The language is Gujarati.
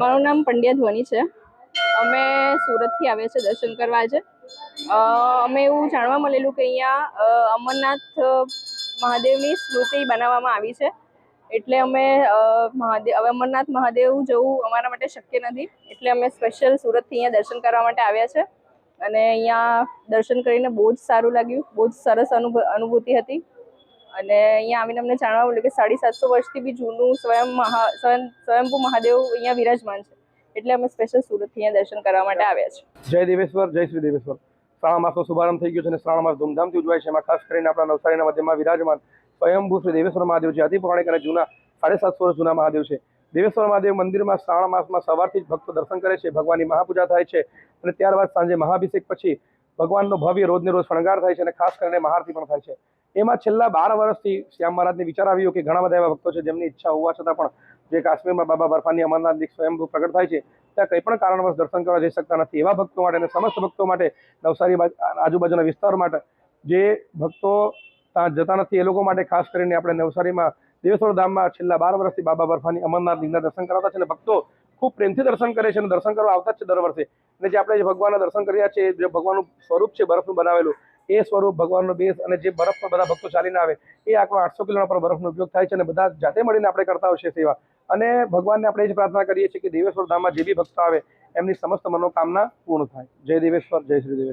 મારું નામ પંડ્યા ધ્વની છે. અમે સુરતથી આવ્યા છે દર્શન કરવા આજે. અમે એવું જાણવા મળેલું કે અહીંયા અમરનાથ મહાદેવની સ્મૃતિ બનાવવામાં આવી છે. એટલે અમે મહાદેવ હવે અમરનાથ મહાદેવ જવું અમારા માટે શક્ય નથી. એટલે અમે સ્પેશિયલ સુરતથી અહીંયા દર્શન કરવા માટે આવ્યા છે. અને અહીંયા દર્શન કરીને બહુ જ સારું લાગ્યું. બહુ જ સરસ અનુભ, અનુભૂતિ હતી. અને અહીંયા આવીને અમને જાણવા મળ્યું કે સાડી સાતસો વર્ષથી બી જૂનું સ્વયં મહા, સ્વયં, સ્વયંભૂ મહાદેવ અહીંયા વિરાજમાન છે. એટલે અમે સ્પેશિયલ સુરતથી અહીંયા દર્શન કરવા માટે આવ્યા છે જય દેવેશ્વર, જય શ્રી દેવેશ્વર. શ્રાવણ માસનો શુભારંભ થઈ ગયો છે અને શ્રાવણ માસ ધૂમધામથી ઉજવાય છે. એમાં ખાસ કરીને આપણા નવસારીના મધ્યમાં વિરાજમાન સ્વયંભૂ શ્રી દેવેશ્વર મહાદેવ છે. અતિ પૌરાણિક અને જૂના, સાડે સાતસો વર્ષ જૂના મહાદેવ છે. દેવેશ્વર મહાદેવ મંદિરમાં શ્રાવણ માસમાં સવારથી જ ભક્તો દર્શન કરે છે. ભગવાનની મહાપૂજા થાય છે અને ત્યારબાદ સાંજે મહાભિષેક પછી ભગવાનનો ભવ્ય રોજને રોજ શણગાર થાય છે અને ખાસ કરીને મહારતી પણ થાય છે. એમાં છેલ્લા બાર વર્ષથી શ્યામ મહારાજને વિચાર આવ્યો કે ઘણા બધા એવા ભક્તો છે જેમની ઈચ્છા હોવા છતાં પણ જે કાશ્મીરમાં બાબા બરફાની અમરનાથ સ્વયંભૂ પ્રગટ થાય છે, ત્યાં કંઈ પણ કારણવશ દર્શન કરવા જઈ શકતા નથી. એવા ભક્તો માટે અને સમસ્ત ભક્તો માટે, નવસારી આજુબાજુના વિસ્તાર માટે જે ભક્તો ત્યાં જતા નથી, એ લોકો માટે ખાસ કરીને આપણે નવસારીમાં દેવેશ્વર ધામમાં છેલ્લા બાર વર્ષથી બાબા બરફાની અમરનાથ લીંગના દર્શન કરાવતા છે અને ભક્તો ખૂબ પ્રેમથી દર્શન કરે છે અને દર્શન કરવા આવતા જ છે દર વર્ષે. અને જે આપણે જે ભગવાનના દર્શન કર્યા છે, જે ભગવાનનું સ્વરૂપ છે, બરફનું બનાવેલું એ સ્વરૂપ ભગવાનનો બેસ અને જે બરફ પર બધા ભક્તો ચાલીને આવે, એ આંકડો આઠસો કિલોના પર બરફનો ઉપયોગ થાય છે અને બધા જાતે મળીને આપણે કરતા હોઈએ સેવા. અને ભગવાનને આપણે એ જ પ્રાર્થના કરીએ છીએ કે દેવેશ્વર ધામમાં જે બી ભક્તો આવે, એમની સમસ્ત મનોકામના પૂર્ણ થાય. જય દેવેશ્વર, જય શ્રી દેવેશ્વર.